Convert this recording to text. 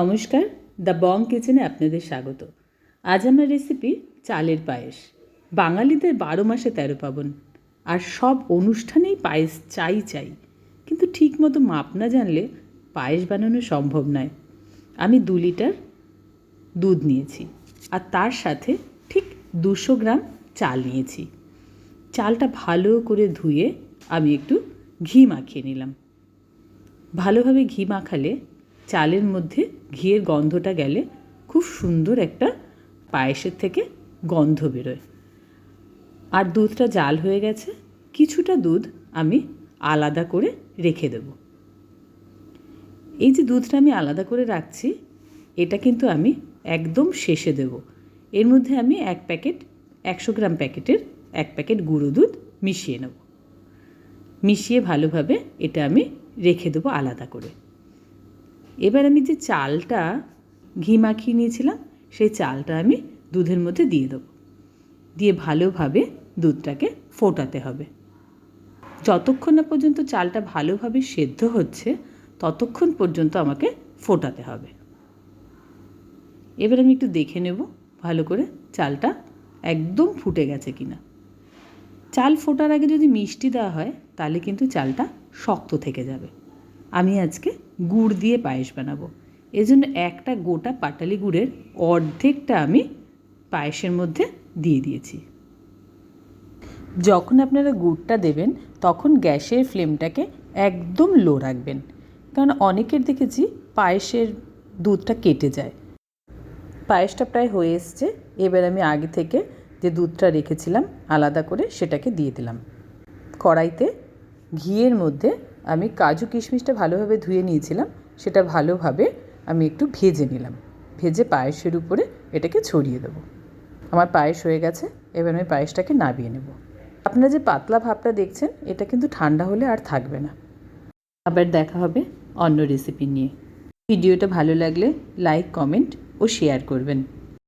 নমস্কার, the Bong কিচেনে আপনাদের স্বাগত। আজ আমার রেসিপি চালের পায়েস। বাঙালিদের বারো মাসে তেরো পাবন, আর সব অনুষ্ঠানেই পায়েস চাই চাই। কিন্তু ঠিক মতো মাপ না জানলে পায়েস বানানো সম্ভব নয়। আমি দু লিটার দুধ নিয়েছি, আর তার সাথে ঠিক দুশো গ্রাম চাল নিয়েছি। চালটা ভালো করে ধুয়ে আমি একটু ঘি মাখিয়ে নিলাম। ভালোভাবে ঘি মাখালে চালের মধ্যে ঘিয়ের গন্ধটা গেলে খুব সুন্দর একটা পায়েসের থেকে গন্ধ বেরোয়। আর দুধটা জাল হয়ে গেছে, কিছুটা দুধ আমি আলাদা করে রেখে দেব। এই যে দুধটা আমি আলাদা করে রাখছি, এটা কিন্তু আমি একদম শেষে দেব। এর মধ্যে আমি এক প্যাকেট, একশো গ্রাম প্যাকেটের এক প্যাকেট গুঁড়ো দুধ মিশিয়ে নেব। মিশিয়ে ভালোভাবে এটা আমি রেখে দেবো আলাদা করে। এবার আমি যে চালটা ঘি মাখিয়ে নিয়েছিলাম, সেই চালটা আমি দুধের মধ্যে দিয়ে দেবো। দিয়ে ভালোভাবে দুধটাকে ফোটাতে হবে। যতক্ষণ না পর্যন্ত চালটা ভালোভাবে সেদ্ধ হচ্ছে, ততক্ষণ পর্যন্ত আমাকে ফোটাতে হবে। এবার আমি একটু দেখে নেব ভালো করে চালটা একদম ফুটে গেছে কিনা। চাল ফোটার আগে যদি মিষ্টি দেওয়া হয়, তাহলে কিন্তু চালটা শক্ত থেকে যাবে। আমি আজকে গুড় দিয়ে পায়েস বানাবো। এজন্য একটা গোটা পাটালি গুড়ের অর্ধেকটা আমি পায়েসের মধ্যে দিয়ে দিয়েছি। যখন আপনারা গুড়টা দেবেন, তখন গ্যাসের ফ্লেমটাকে একদম লো রাখবেন। কারণ অনেকের দেখেছি পায়েসের দুধটা কেটে যায়। পায়েসটা প্রায় হয়ে এসছে, এবার আমি আগে থেকে যে দুধটা রেখেছিলাম, আলাদা করে সেটাকে দিয়ে দিলাম। কড়াইতে ঘিয়ের মধ্যে আমি কাজু কিশমিশটা ভালোভাবে ধুয়ে নিয়েছিলাম, সেটা ভালোভাবে আমি একটু ভেজে নিলাম। ভেজে পায়েসের উপরে এটাকে ছড়িয়ে দেবো। আমার পায়েস হয়ে গেছে, এবার আমি পায়েসটাকে নাবিয়ে নেব। আপনারা যে পাতলা ভাবটা দেখছেন, এটা কিন্তু ঠান্ডা হলে আর থাকবে না। আবার দেখা হবে অন্য রেসিপি নিয়ে। ভিডিওটা ভালো লাগলে লাইক কমেন্ট ও শেয়ার করবেন।